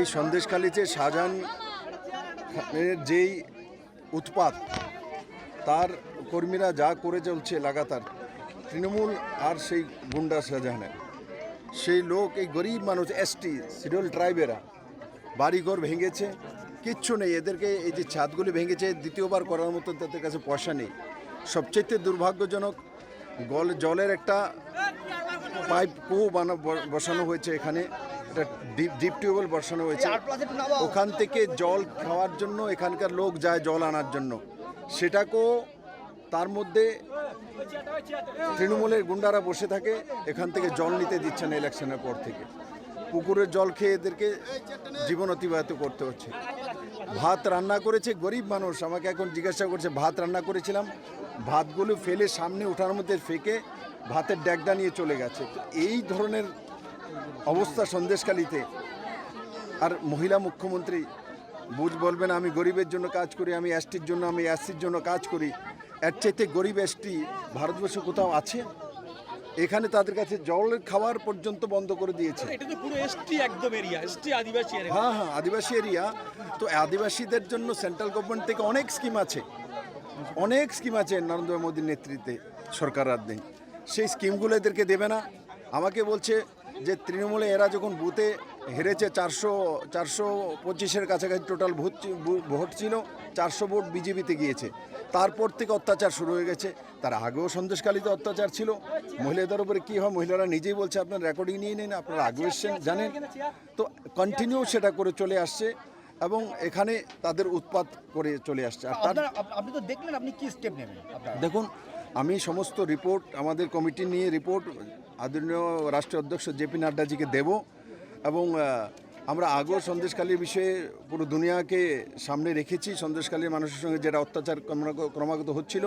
এই সন্দেশখালিতে শাহজাহান যেই উৎপাত, তার কর্মীরা যা করে চলছে লাগাতার, তৃণমূল আর সেই গুন্ডা শাহজাহানের। সেই লোক, এই গরিব মানুষ, এসটি, সিডল ট্রাইবেরা, বাড়িঘর ভেঙেছে, কিচ্ছু নেই। এদেরকে এই যে ছাদগুলি ভেঙেছে, দ্বিতীয়বার করার মতো তাদের কাছে পয়সা নেই। সবচেয়ে দুর্ভাগ্যজনক, গল, জলের একটা পাইপ কুয়ো বানা, বসানো হয়েছে এখানে। একটা ডিপ ডিপ টিউবওয়েল বসানো হয়েছে। ওখান থেকে জল খাওয়ার জন্য এখানকার লোক যায় জল আনার জন্য। সেটাকেও তার মধ্যে তৃণমূলের গুন্ডারা বসে থাকে এখান থেকে জল নিতে দিচ্ছে না ইলেকশনের পর থেকে। পুকুরের জল খেয়ে এদেরকে জীবন অতিবাহিত করতে হচ্ছে। ভাত রান্না করেছে গরিব মানুষ আমাকে এখন জিজ্ঞাসা করছে ভাত রান্না করেছিলাম? ভাতগুলো ফেলে সামনে ওঠার মধ্যে ফেকে ভাতের ড্যাগডা নিয়ে চলে গেছে। তো এই ধরনের অবস্থা সন্দেশকালীতে আর মহিলা মুখ্যমন্ত্রী বুঝ বলবেন আমি গরিবের জন্য কাজ করি আমি এসটির জন্য আমি এসসির জন্য কাজ করি। এর চাইতে গরিব এসটি ভারতবর্ষে কোথাও আছে? এখানে তাদের কাছে জল খাওয়ার পর্যন্ত বন্ধ করে দিয়েছে। এটা পুরো এসটি একদম এরিয়া এসটি আদিবাসী হ্যাঁ হ্যাঁ আদিবাসী এরিয়া। তো আদিবাসীদের জন্য সেন্ট্রাল গভর্নমেন্ট থেকে অনেক স্কিম আছে। অনেক স্কিম আছে নরেন্দ্র মোদীর নেতৃত্বে সরকার রাজ্যে। সেই স্কিমগুলো এদেরকে দেবে না। আমাকে বলছে যে তৃণমূলে এরা যখন বুথে হেরেছে চারশো চারশো পঁচিশের কাছাকাছি টোটাল ভোট ভোট ছিল চারশো ভোট বিজেপিতে গিয়েছে। তারপর থেকে অত্যাচার শুরু হয়ে গেছে। তার আগেও সন্দেশকালীতে অত্যাচার ছিল। মহিলাদের উপরে কী হয় মহিলারা নিজেই বলছে আপনার রেকর্ডিং নিয়ে নিন আপনারা আগেও এসছেন জানেন। তো কন্টিনিউ সেটা করে চলে আসছে এবং এখানে তাদের উৎপাত করে চলে আসছে। আর তার আপনি তো দেখলেন আপনি কি স্টেপ নেবেন দেখুন আমি সমস্ত রিপোর্ট আমাদের কমিটি নিয়ে রিপোর্ট আদরণীয় রাষ্ট্রীয় অধ্যক্ষ জেপি নাড্ডাজিকে দেব এবং আমরা আগেও সন্দেশকালীর বিষয়ে পুরো দুনিয়াকে সামনে রেখেছি। সন্দেশকালীর মানুষের সঙ্গে যেটা অত্যাচার ক্রমাগত হচ্ছিল।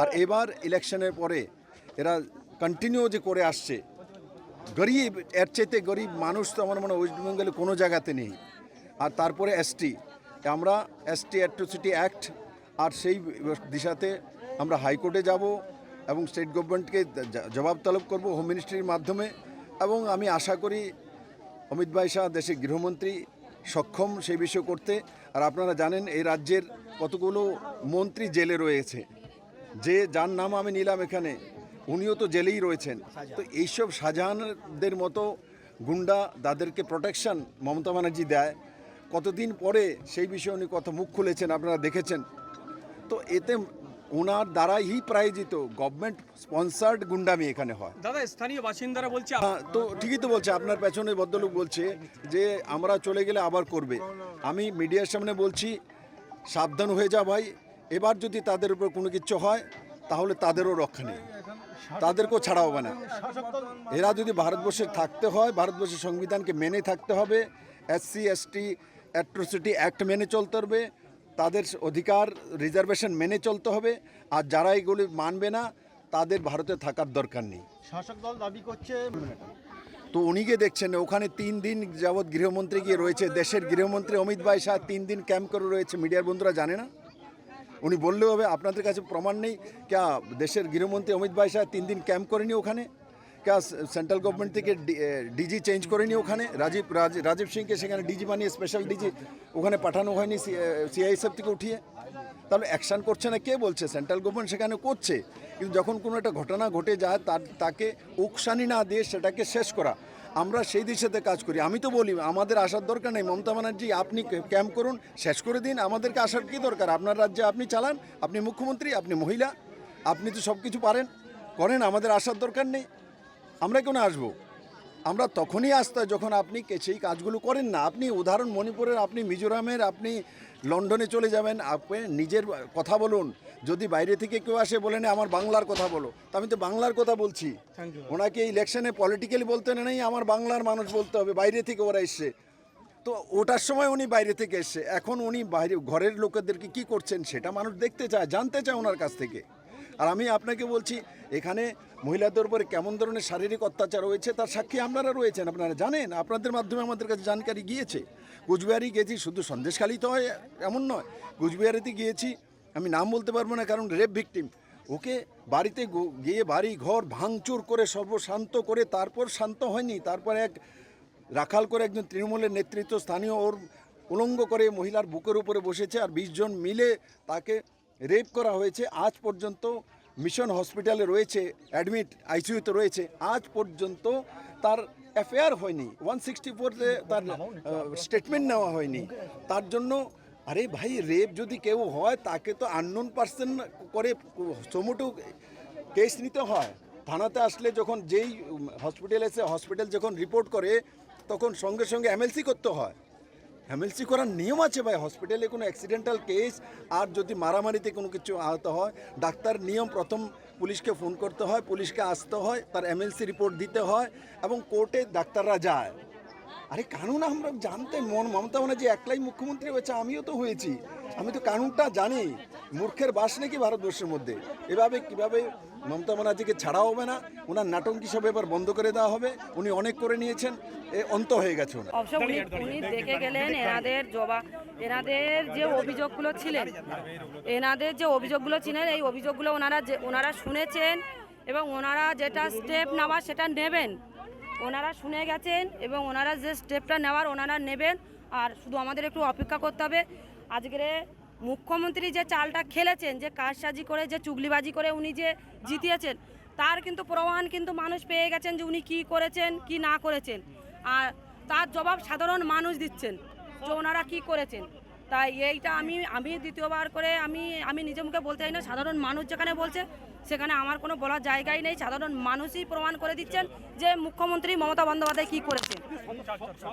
আর এবার ইলেকশনের পরে এরা কন্টিনিউ যে করে আসছে। গরিব, এর চাইতে গরিব মানুষ তো আমার মনে হয় ওয়েস্ট বেঙ্গলে কোনো জায়গাতে নেই। আর তারপরে এসটি আমরা এসটি অ্যাট্রোসিটি অ্যাক্ট আর সেই দিশাতে আমরা হাইকোর্টে যাব এবং স্টেট গভর্নমেন্টকে জবাব তলব করব হোম মিনিস্ট্রির মাধ্যমে এবং আমি আশা করি অমিত ভাই শাহ, দেশের গৃহমন্ত্রী সক্ষম সেই বিষয় করতে। আর আপনারা জানেন এই রাজ্যের কতগুলো মন্ত্রী জেলে রয়েছে। যে যার নাম আমি নিলাম এখানে, উনিও তো জেলেই রয়েছেন। তো এইসব শাহজাহানদের মতো গুন্ডা তাদেরকে প্রোটেকশন মমতা ব্যানার্জি দেয়। কতদিন পরে সেই বিষয়ে উনি কত মুখ খুলেছেন আপনারা দেখেছেন। তো এতে ওনার দ্বারাই প্রায়োজিত। গভর্নমেন্ট স্পন্সার্ড গুন্ডামি এখানে হয়। দাদা স্থানীয় বাসিন্দারা বলছে হ্যাঁ তো ঠিকই তো বলছে আপনার পেছনে ভদ্রলোক বলছে যে আমরা চলে গেলে আবার করবে। আমি মিডিয়ার সামনে বলছি সাবধান হয়ে যা ভাই। এবার যদি তাদের উপর কোনো কিছু হয় তাহলে তাদেরও রক্ষা নেই। তাদেরকেও ছাড়া হবে না। এরা যদি ভারতবর্ষে থাকতে হয় ভারতবর্ষের সংবিধানকে মেনে থাকতে হবে এসসি এসটি অ্যাট্রোসিটি অ্যাক্ট মেনে চলতে হবে তাদের অধিকার রিজার্ভেশন মেনে চলতে হবে আর যারা এগুলি মানবে না তাদের ভারতে থাকার দরকার নেই। শাসক দল দাবি করছে তো উনিকে দেখছেন ওখানে তিন দিন যাবৎ গৃহমন্ত্রী গিয়ে রয়েছে দেশের গৃহমন্ত্রী অমিত ভাই শাহ তিন দিন ক্যাম্প করে রয়েছে মিডিয়ার বন্ধুরা জানে না? উনি বললেও হবে আপনাদের কাছে প্রমাণ নেই ক্যা দেশের গৃহমন্ত্রী অমিত ভাই শাহ তিন দিন ক্যাম্প করেনি ওখানে? ক্যা সেন্ট্রাল গভর্নমেন্ট থেকে ডিজি চেঞ্জ করেনি ওখানে রাজীব রাজীব সিংকে সেখানে ডিজি বানিয়ে স্পেশাল ডিজি ওখানে পাঠানো হয়নি সিআইএসএফ থেকে উঠিয়ে তাহলে অ্যাকশান করছে না কে বলছে সেন্ট্রাল গভর্নমেন্ট সেখানে করছে কিন্তু যখন কোনো একটা ঘটনা ঘটে যায় তার তাকে উকসানি না দিয়ে সেটাকে শেষ করা আমরা সেই দিশাতে কাজ করি আমি তো বলি আমাদের আসার দরকার নেই মমতা ব্যানার্জি আপনি ক্যাম্প করুন শেষ করে দিন আমাদেরকে আসার কী দরকার আপনার রাজ্যে আপনি চালান আপনি মুখ্যমন্ত্রী আপনি মহিলা আপনি তো সব কিছু পারেন করেন আমাদের আসার দরকার নেই আমরা কেন আসব? আমরা তখনই আসতে যখন আপনি সেই কাজগুলো করেন না। আপনি উদাহরণ মণিপুরের আপনি মিজোরামের আপনি লন্ডনে চলে যাবেন আপনি নিজের কথা বলুন। যদি বাইরে থেকে কেউ আসে বলে বলেন আমার বাংলার কথা বলো। তো আমি তো বাংলার কথা বলছি। ওনাকে ইলেকশনে পলিটিক্যালি বলতে নেই আমার বাংলার মানুষ বলতে হবে। বাইরে থেকে ওরা এসছে। তো ওটার সময় উনি বাইরে থেকে এসছে। এখন উনি বাইরে ঘরের লোকেদেরকে কি করছেন সেটা মানুষ দেখতে চায় জানতে চায় ওনার কাছ থেকে। আর আমি আপনাকে বলছি, এখানে মহিলাদের উপরে কেমন ধরনের শারীরিক অত্যাচার হয়েছে তার সাক্ষী আপনারা রয়েছেন, আপনারা জানেন? আপনাদের মাধ্যমে আমাদের কাছে জানকারি গিয়েছে। কুচবিহারি গেছি, শুধু সন্দেশখালী তো হয়, এমন নয়। কুচবিহারিতে গিয়েছি, আমি নাম বলতে পারব না, কারণ রেপ ভিকটিম। ওকে বাড়িতে গিয়ে বাড়ি, ঘর ভাঙচুর করে সর্বশান্ত করে তারপর শান্ত হয়নি, তারপর এক রাখাল করে একজন তৃণমূলের নেতৃত্ব স্থানীয় ওর উলঙ্গ করে মহিলার বুকের উপরে বসেছে আর বিশজন মিলে তাকে রেপ করা হয়েছে। আজ পর্যন্ত মিশন হসপিটালে রয়েছে, অ্যাডমিট আইসিইউতে রয়েছে। আজ পর্যন্ত তার এফআইআর হয়নি। ওয়ান সিক্সটি ফোরতে তার স্টেটমেন্ট নেওয়া হয়নি। তার জন্য, আরে ভাই রেপ যদি কেউ হয়, তাকে তো আননোন পার্সন করে সমুটু কেস নিতে হয়। থানাতে আসলে যখন যেই হসপিটাল এসে হসপিটাল যখন রিপোর্ট করে, তখন সঙ্গে সঙ্গে এমএলসি করতে হয়। এমএলসি করার নিয়ম আছে ভাই। হসপিটালে কোনো অ্যাক্সিডেন্টাল কেস আর যদি মারামারিতে কোনো কিছু আহত হয়, ডাক্তার নিয়ম প্রথম পুলিশকে ফোন করতে হয়, পুলিশকে আসতে হয়, তার এমএলসি রিপোর্ট দিতে হয় এবং কোর্টে ডাক্তাররা যায়। আরে, কানুন আমরা জানতে মন, মমতা ব্যানার্জি একলাই মুখ্যমন্ত্রী হয়েছে, আমিও তো হয়েছি। আমি তো কানুনটা জানি। মূর্খের বাস নাকি ভারতবর্ষের মধ্যে? এভাবে, কীভাবে মমতা ব্যানার্জিকে ছাড়া হবে না, ওনার নাটক হিসাবে এবার বন্ধ করে দেওয়া হবে, উনি অনেক করে নিয়েছেন, এ অন্ত হয়ে গেছে উনি উনি দেখে গেলেন এনাদের জবা এনাদের যে অভিযোগগুলো ছিলেন, এনাদের যে অভিযোগগুলো ছিলেন, এই অভিযোগগুলো ওনারা যে ওনারা শুনেছেন এবং ওনারা যেটা স্টেপ নেওয়ার সেটা নেবেন। ওনারা শুনে গেছেন এবং ওনারা যে স্টেপটা নেওয়ার ওনারা নেবেন, আর শুধু আমাদের একটু অপেক্ষা করতে হবে। আজকের মুখ্যমন্ত্রী যে চালটা খেলেছেন, যে কারসাজি করে, যে চুগলিবাজি করে উনি যে জিতিয়েছেন, তার কিন্তু প্রমাণ কিন্তু মানুষ পেয়ে গেছেন যে উনি কী করেছেন, কি না করেছেন। আর তার জবাব সাধারণ মানুষ দিচ্ছেন যে ওনারা কী করেছেন। তাই এইটা আমি আমি দ্বিতীয়বার করে আমি আমি নিজে মুখে বলতে চাই না, সাধারণ মানুষ যেখানে বলছে, সেখানে আমার কোনো বলার জায়গাই নেই। সাধারণ মানুষই প্রমাণ করে দিচ্ছেন যে মুখ্যমন্ত্রী মমতা বন্দ্যোপাধ্যায় কী করেছেন।